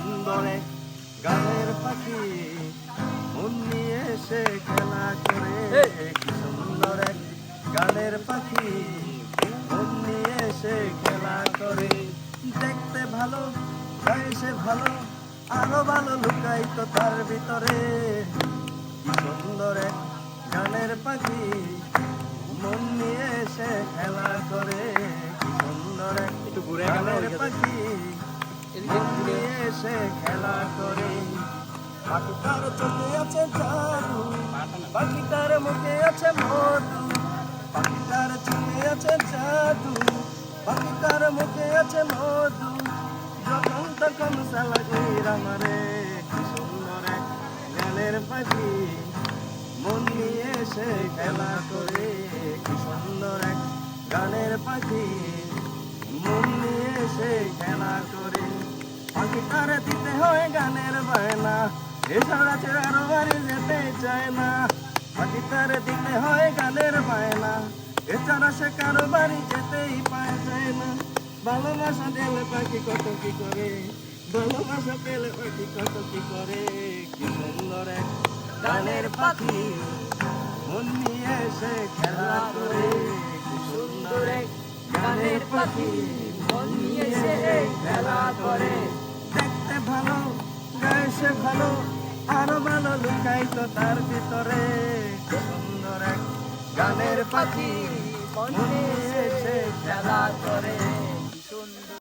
সুন্দর গানের পাখি মন নিয়ে এসে খেলা করে। কি সুন্দর গানের পাখি মন নিয়ে এসে খেলা করে। দেখতে ভালো সে ভালো আরও ভালো লুকাই তো তার ভিতরে। কি সুন্দর গানের পাখি মন নিয়ে এসে খেলা করে। কি সুন্দর এক একটু ঘুরে গানের পাখি এসে খেলা করে। পাখিটার আছে জাদু, পাখিটার মুখে আছে মধু, পাখিটার চোখে আছে জাদু, পাখিটার মুখে আছে মধু। যখন তখন সালাগি রামারে সুন্দর গানের পাখি। মন নিয়ে এসে খেলা করে, কি সুন্দর এক গানের পাখি। পাখিটার দিতে হয় গানের বায়না। এছাড়া চেরারো বাড়ি যেতে চায় না। পাখিটার দিতে হয় গানের বায়না। এছাড়া সে কারও বাড়ি যেতেই পায় যায় না। ভালোবাসা দিলে পাখি কত কি করে? ভালোবাসা পেলে পাখি কত কি করে? কি সুন্দর এক গানের পাখি। মন নিয়ে এসে খেলা করে। কি সুন্দর এক গানের পাখি। মন নিয়ে সে খেলা করে। সে ভালো, আরও ভালো লুকাই তো তার ভিতরে। সুন্দর এক গানের পাখি, মনে এসে খেলা করে।